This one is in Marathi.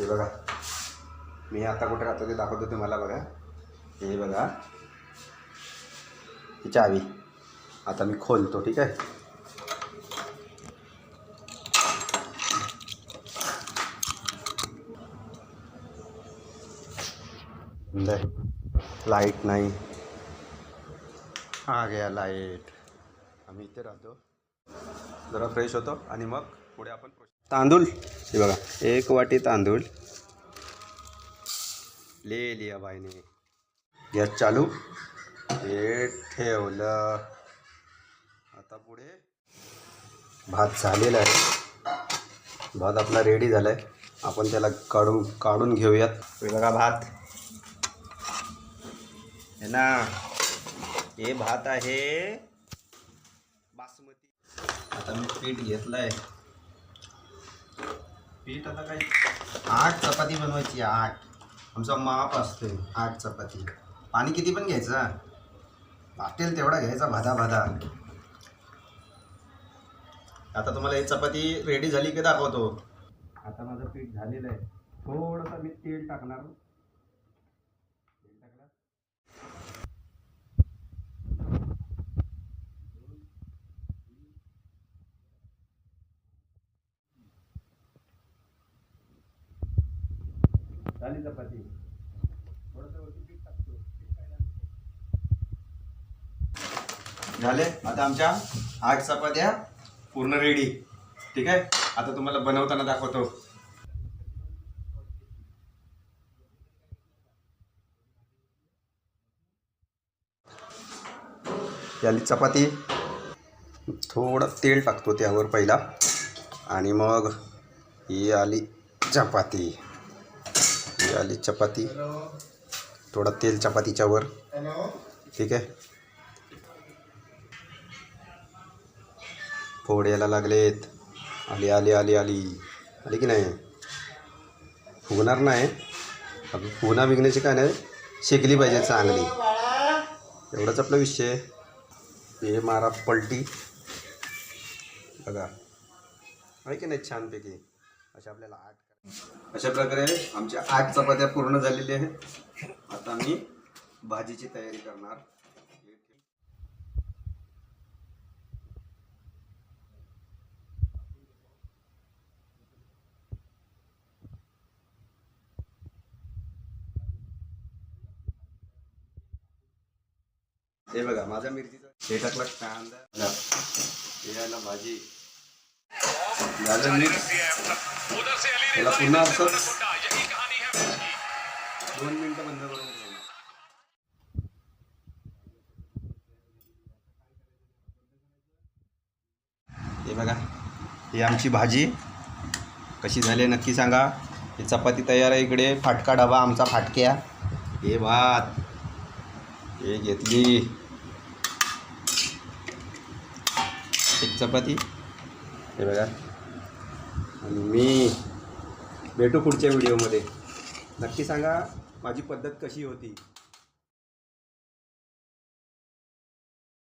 हे बघा. मी आता कुठे राहतो ते दाखवतो तुम्हाला बघा. हे बघा. ही चावी. आता मी खोलतो ठीक आहे? लाइट नाही. हा गया लाइट. आम्ही इथे राहतो. जरा फ्रेश होतो आणि मग पुढे आपण तांदूळ. हे बघा एक वाटी तांदूळ. ले लिया बाईने. गॅस चालू. हे ठेवलं. आता पुढे भात झालेला आहे. भात आपला रेडी झाला आहे आपण त्याला काढून काढून घेऊयात. हे बघा भात. हे ना हे भात आहे बासमती. आता मी पीठ घेतलं आहे पीठ आता काही आठ चपाती बनवायची आठ. आमचा माप असते आठ चपाती. पाणी किती पण घ्यायचं वाटेल तेवढा घ्यायचा भादा भादा आता तुम्हाला ही चपाती रेडी झाली की दाखवतो. आता माझं पीठ झालेलं आहे. थोडंसं मी तेल टाकणार तेल टाकलं झाली चपाती. थोडंसं झाले? आता आमच्या आठ चपात्या पूर्ण रेडी ठीक आहे? आता तुम्हाला बनवताना दाखवतो. झाली चपाती. थोडं तेल टाकतो त्यावर पहिला. आणि मग ही आली चपाती. ही आली चपाती. थोडा तेल चपातीच्या वर. ठीक आहे? फोड यायला लागलेत. आली आली आली आली. आली की नाही? फुगणार नाही. आपण पुन्हा विकण्याची काय नाही. शेकली पाहिजे चांगली. एवढाच आपला विषय हे मारा पलटी. बघा. आहे की नाही छानपैकी? अशा आपल्याला आठ अशा प्रकारे आमच्या आठ चपात्या पूर्ण झालेल्या आहेत. आता मी भाजीची तयारी करणार. हे बघा माझ्या मिरचीचा हे टाकला कांदा. हे यायला भाजी झालं त्याला पुन्हा दोन बंद करून हे बघा ही आमची भाजी. कशी झाली नक्की सांगा. ही चपाती तयार आहे इकडे. फाटका डबा आमचा फाटक्या. हे भात. हे घेतली. एक चपाती. हे बघा. आणि मी भेटू पुढच्या व्हिडिओमध्ये. नक्की सांगा माझी पद्धत कशी होती?